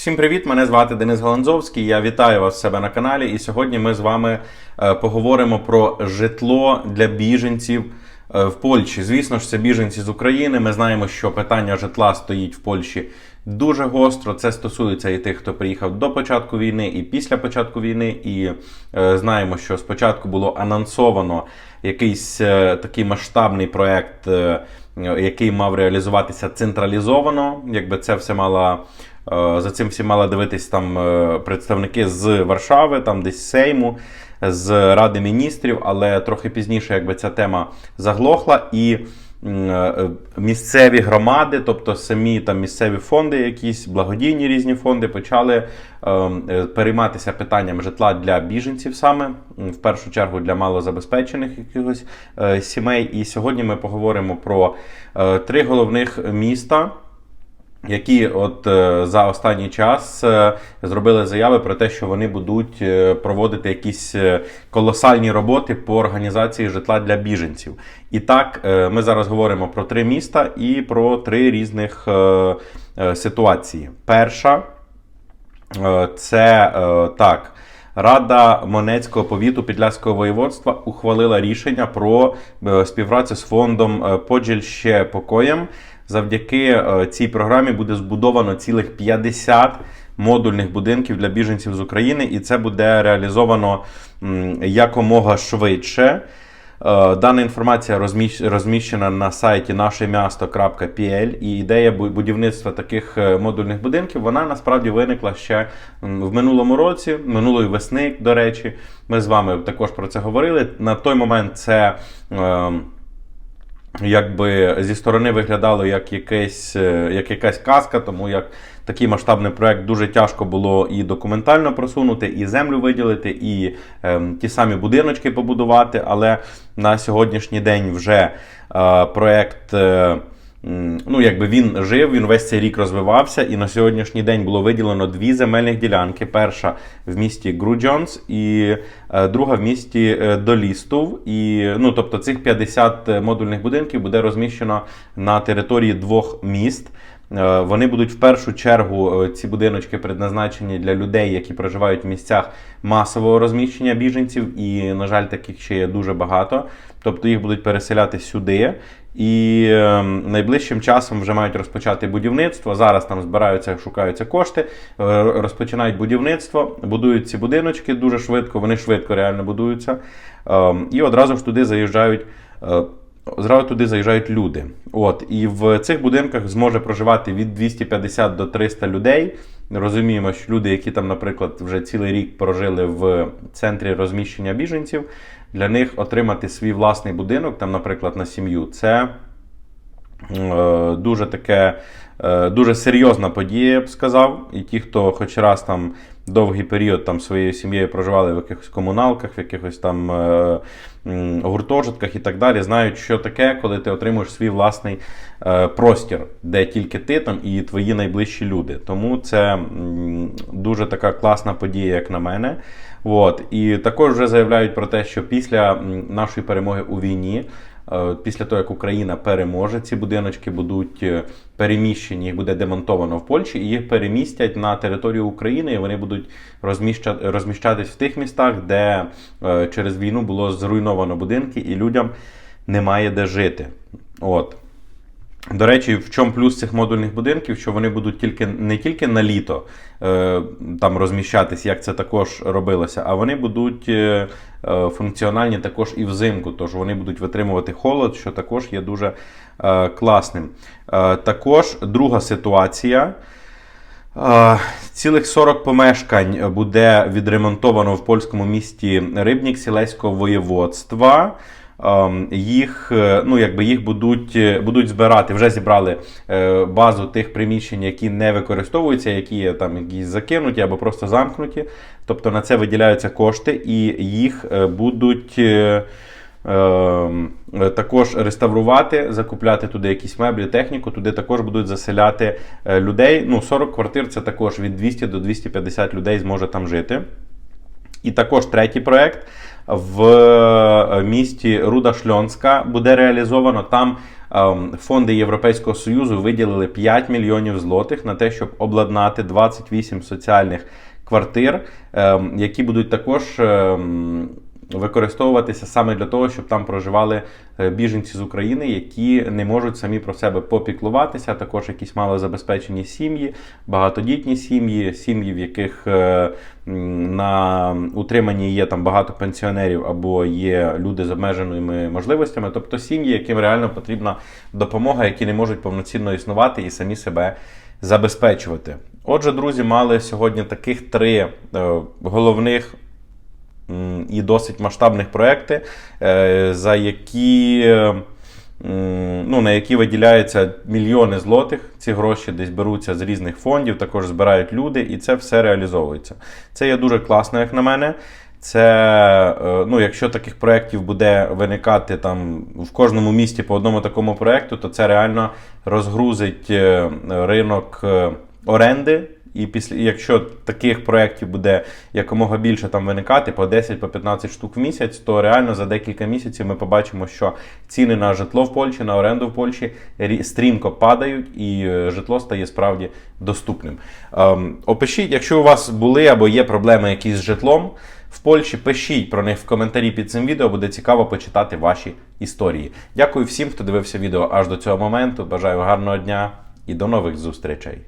Всім привіт! Мене звати Денис Галанзовський. Я вітаю вас в себе на каналі. І сьогодні ми з вами е, поговоримо про житло для біженців е, в Польщі. Звісно ж, це біженці з України. Ми знаємо, що питання житла стоїть в Польщі дуже гостро. Це стосується і тих, хто приїхав до початку війни, і після початку війни. І е, знаємо, що спочатку було анонсовано якийсь такий масштабний проект, який мав реалізуватися централізовано. Якби це все мало. Е, За цим всі мали дивитись там е, представники з Варшави, там десь Сейму, з Ради міністрів, але трохи пізніше якби ця тема заглохла і е, місцеві громади, тобто самі там місцеві фонди, якісь благодійні різні фонди, почали перейматися питанням житла для біженців саме, в першу чергу для малозабезпечених якихось сімей. І сьогодні ми поговоримо про три головних міста які от е, за останній час е, зробили заяви про те, що вони будуть е, проводити якісь колосальні роботи по організації житла для біженців. І так, ми зараз говоримо про три міста і про три різних ситуації. Перша це так. Рада Монецького повіту Підляського воєводства ухвалила рішення про співпрацю з фондом е, Подільще покоєм. Завдяки е, цій програмі буде збудовано цілих 50 модульних будинків для біженців з України, і це буде реалізовано якомога швидше. Е, Дана інформація розміщ- розміщена на сайті нашемісто.pl і ідея будівництва таких е, модульних будинків вона насправді виникла ще в минулому році, минулої весни, до речі. Ми з вами також про це говорили. На той момент це. Якби зі сторони виглядало як, якесь, е, як якась казка, тому як такий масштабний проект дуже тяжко було і документально просунути, і землю виділити, і е, ті самі будиночки побудувати. Але на сьогоднішній день вже е, проект. Е, Ну, якби він жив, він весь цей рік розвивався, і на сьогоднішній день було виділено дві земельних ділянки: перша в місті Груджонс і е, друга в місті Долістув. Долістов. І ну, тобто цих 50 модульних будинків буде розміщено на території двох міст. Е, Вони будуть в першу чергу е, ці будиночки предназначені для людей, які проживають в місцях масового розміщення біженців, і, на жаль, таких ще є дуже багато. Тобто їх будуть переселяти сюди. І е, найближчим часом вже мають розпочати будівництво. Зараз там збираються, шукаються кошти, е, розпочинають будівництво, будують ці будиночки дуже швидко, вони швидко реально будуються. Е, і одразу ж туди заїжджають. Зразу туди заїжджають люди. От і в цих будинках зможе проживати від 250 до 300 людей. Розуміємо, що люди, які там, наприклад, вже цілий рік прожили в центрі розміщення біженців, для них отримати свій власний будинок, там, наприклад, на сім'ю, це дуже таке, е, дуже серйозна подія, я б сказав. І ті, хто хоч раз там довгий період там своєю сім'єю проживали в якихось комуналках, в якихось там е, гуртожитках і так далі, знають, що таке, коли ти отримуєш свій власний е, простір, де тільки ти там і твої найближчі люди. Тому це дуже така класна подія, як на мене. От. І також вже заявляють про те, що після нашої перемоги у війні. Е, Після того, як Україна переможе, ці будиночки будуть е, переміщені, їх буде демонтовано в Польщі, і їх перемістять на територію України, і вони будуть розміщати, розміщатись в тих містах, де е, через війну було зруйновано будинки, і людям немає де жити. От. До речі, в чому плюс цих модульних будинків, що вони будуть тільки не тільки на літо е, там розміщатись, як це також робилося, а вони будуть е, е, функціональні також і взимку. Тож вони будуть витримувати холод, що також є дуже е, класним. Е, також друга ситуація. Е, Цілих 40 помешкань буде відремонтовано в польському місті Рибнік Сілеського воєводства. Ем, Їх, е, ну, якби їх будуть, е, будуть збирати, вже зібрали е, базу тих приміщень, які не використовуються, які там якісь закинуті або просто замкнуті. Тобто на це виділяються кошти, і їх будуть. Ем, Також реставрувати, закупляти туди якісь меблі, техніку, туди також будуть заселяти людей. Ну, 40 квартир це також від 200 до 250 людей зможе там жити. І також третій проект. В е, місті Руда Шльонська буде реалізовано. Там ем, фонди Європейського Союзу виділили 5 мільйонів злотих на те, щоб обладнати 28 соціальних квартир, ем, які будуть також. Використовуватися саме для того, щоб там проживали е, біженці з України, які не можуть самі про себе попіклуватися. Також якісь малозабезпечені сім'ї, багатодітні сім'ї, сім'ї, в яких е, на утриманні є там багато пенсіонерів або є люди з обмеженими можливостями, тобто сім'ї, яким реально потрібна допомога, які не можуть повноцінно існувати і самі себе забезпечувати. Отже, друзі, мали сьогодні таких три е, головних і досить масштабних проекти, е, за які. Ну, на які виділяються мільйони злотих. Ці гроші десь беруться з різних фондів, також збирають люди, і це все реалізовується. Це є дуже класно, як на мене. Це, е, ну, якщо таких проєктів буде виникати там в кожному місті по одному такому проєкту, то це реально розгрузить е, ринок оренди. І після, якщо таких проєктів буде якомога більше там виникати по 10 по 15 штук в місяць, то реально за декілька місяців ми побачимо, що ціни на житло в Польщі, на оренду в Польщі рі- стрімко падають, і е, житло стає справді доступним. Ем, опишіть, якщо у вас були або є проблеми якісь з житлом в Польщі, пишіть про них в коментарі під цим відео, буде цікаво почитати ваші історії. Дякую всім, хто дивився відео аж до цього моменту. Бажаю гарного дня і до нових зустрічей.